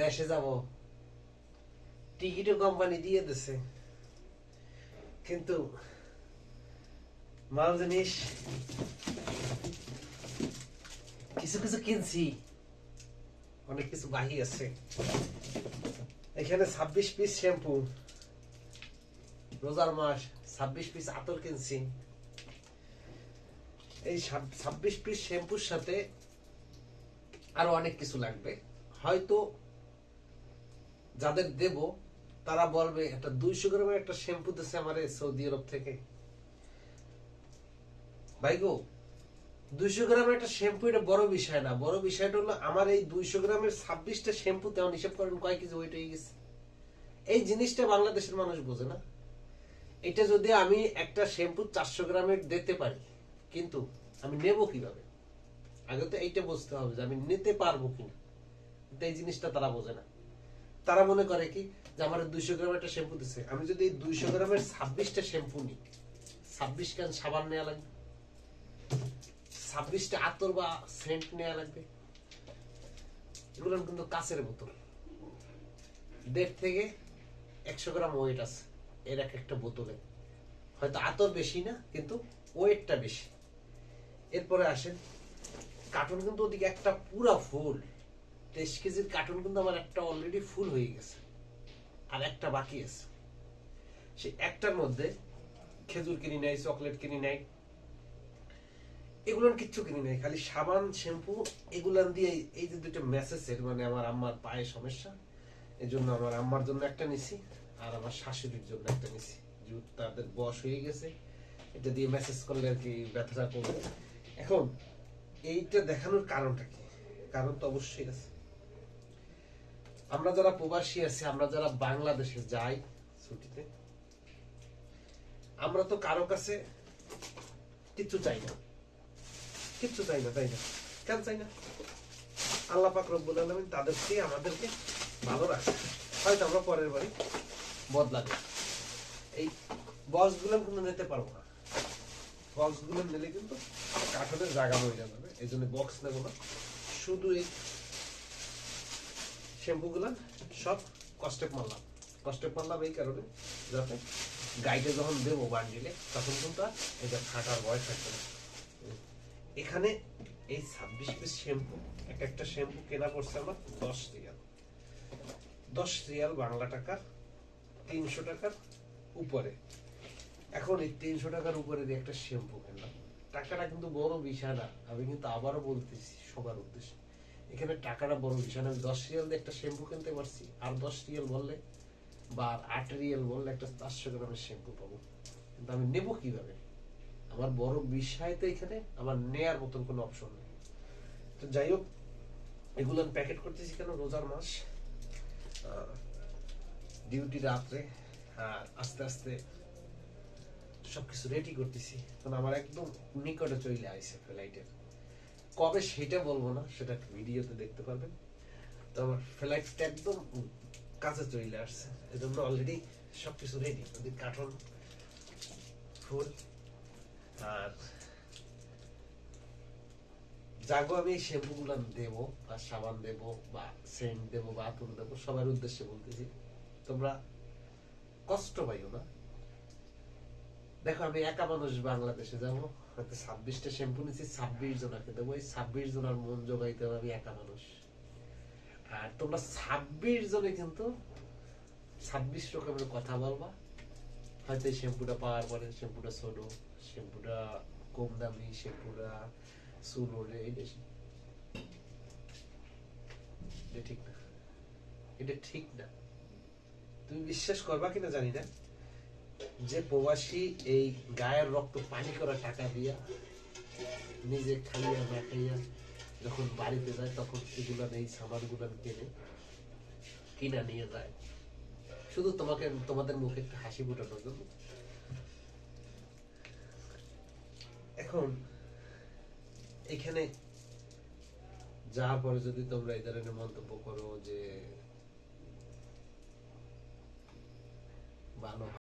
দেশে যাব। টিকিটও কোম্পানি দিয়ে দিছে। কিন্তু মাল জিনিস কিছু কিছু কিনছি। অনেক কিছু বাহি আছে। এখানে ছাব্বিশ পিস শ্যাম্পু রোজার মাস ছাব্বিশ পিস আতর কিনছি। এই ছাব্বিশ পিস শ্যাম্পুর সাথে আরও অনেক কিছু লাগবে। হয়তো যাদের দেব, তারা বলবে একটা দুইশো গ্রামের একটা শ্যাম্পু দিচ্ছে আমার সৌদি আরব থেকে। ভাই গো দুইশো গ্রামের একটা শ্যাম্পু এটা বড় বিষয় না। বড় বিষয়টা হলো আমার এই দুইশো গ্রামের ছাব্বিশটা শ্যাম্পু তেমন হিসেব করেন, কয় কেজি ওইটা হয়ে গেছে। এই জিনিসটা বাংলাদেশের মানুষ বোঝে না। এটা যদি আমি একটা শ্যাম্পু চারশো গ্রামের দিতে পারি, কিন্তু আমি নেব কীভাবে? আগে তো এইটা বুঝতে হবে যে আমি নিতে পারব কিনা। এই জিনিসটা তারা বোঝে না। তারা মনে করে কি যে আমার দুইশো গ্রাম একটা শ্যাম্পু দিচ্ছে আমি যদি দুইশো গ্রামের ছাব্বিশটা শ্যাম্পু নিই, ছাব্বিশ কান সাবান নেওয়া লাগবে, ছাব্বিশটা আতর বা সেন্ট নেওয়া লাগবে, এগুলো কিন্তু কাছের বোতল। দেড় থেকে একশো গ্রাম ওয়েট আছে, এর এক একটা বোতলে। হয়তো আতর বেশি না, কিন্তু ওয়েটটা বেশি। এরপরে আসেন, কার্টুন কিন্তু ওদিকে একটা পুরা ফুল তেইশ কেজির কার্টুন কিন্তু আমার একটা অলরেডি ফুল হয়ে গেছে। আর একটা বাকি আছে। সেই একটার মধ্যে খেজুর কিনি নাই চকলেট কিনি নাই এগুলোর কিচ্ছু কিনি নাই, খালি সাবান শ্যাম্পু এগুলান দিয়ে এই যে দুটো মেসেজের মানে আমার আম্মার পায়ে সমস্যা এই জন্য আমার আম্মার জন্য একটা নিছি, আর আমার শাশুড়ির জন্য একটা নিছি। যেহেতু তাদের বয়স হয়ে গেছে, এটা দিয়ে মেসেজ করলে আর কি ব্যথাটা কমবে এখন, এইটা দেখানোর কারণটা কি? কারণ তো অবশ্যই আছে। আমরা যারা প্রবাসী আছি, আমরা যারা বাংলাদেশে যাই ছুটিতে, আমরা তো কারও কাছে কিচ্ছু চাই না। কিচ্ছু চাই না তাই না। কেন চাই না? আল্লাহ পাক রব্বুল আলামিন তাদেরকে, আমাদেরকে ভালো রাখে হয়তো আমরা পরের বাড়ি বদলাবে এই বক্সগুলো কিন্তু নিতে পারব না। বক্সগুলো নিলে কিন্তু কাঠনের জায়গা হয়ে যাবে। এই জন্য বক্স নেব না। শুধু এই শ্যাম্পুগুলো সব কস্টেপ মারলাম। কস্টেপ মারলাম এই কারণে যাতে গাইডে যখন দেবো বান্ডিলে তখন কিন্তু এটা ফাটার ভয় থাকবে না। এখানে এই ছাব্বিশ পিস শ্যাম্পু এক একটা শ্যাম্পু কেনা পড়ছে আমার দশ রিয়াল। দশ রিয়াল বাংলা টাকা, তিনশো টাকার উপরে। এখন এই তিনশো টাকার উপরে একটা শ্যাম্পু কিনলাম। টাকাটা কিন্তু বড় বিষয় না, আমি কিন্তু আবারও বলতেছি সবার উদ্দেশ্যে। এখানে টাকাটা বড় বিষয় না আমি দশ রিয়াল দিয়ে একটা শ্যাম্পু কিনতে পারছি, আর দশ রিয়াল বললে বা আট রিয়াল বললে একটা চারশো গ্রামের শ্যাম্পু পাবো। কিন্তু আমি নেব কীভাবে? আমার বড় বিষয় তো এখানে, আমার নেয়ার মতন কোনো অপশন নেই। তো যাই হোক, এগুলো আমি প্যাকেট করতেছি কেন? রোজার মাস। ডিউটি রাত্রে, আর আস্তে আস্তে সবকিছু রেডি করতেছি। কারণ আমার একদম নিকটে চলে আইছে ফ্লাইটের কবে সেটা বলব না, সেটা ভিডিওতে দেখতে পারবেন। তো আমার ফ্লাইটটা একদম কাছে চলে আসছে। এজন্য অলরেডি সবকিছু রেডি ওদের কার্টন ফুল, আর যাগো আমি এই শ্যাম্পু গুলো দেবো, বা সাবান দেবো, বা সেন্ট দেবো, বা আতর দেবো, সবার উদ্দেশ্যে বলতেছি, তোমরা কষ্ট পাইও না। দেখো আমি একা মানুষ বাংলাদেশে যাব। হয়তো ছাব্বিশটা শ্যাম্পু নিচ্ছি ছাব্বিশ জনাকে দেবো। এই ছাব্বিশ জনের মন জোগাইতে হবে একা মানুষ। আর তোমরা ছাব্বিশ জনে কিন্তু ছাব্বিশ রকমের কথা বলবা। হয়তো এই শ্যাম্পুটা পাওয়ার পরে শ্যাম্পুটা ছোট শ্যাম্পুটা কম দামি শ্যাম্পুটা চুল ওঠে এটা ঠিক না। এটা ঠিক না। তুমি বিশ্বাস করবা কিনা জানি না। যে প্রবাসী এই গায়ের রক্ত পানি করা টাকা দিয়া নিজে খাইয়া না খাইয়া যখন বাড়িতে যায়, তখন এগুলা নেই সামান গুলান কেনে, কিনা নিয়ে যায়। শুধু তোমাকে, তোমাদের মুখে একটা হাসি ফুটানোর জন্য এখন এখানে যাওয়ার পরে যদি তোমরা এই ধরনের মন্তব্য করো যে ভালো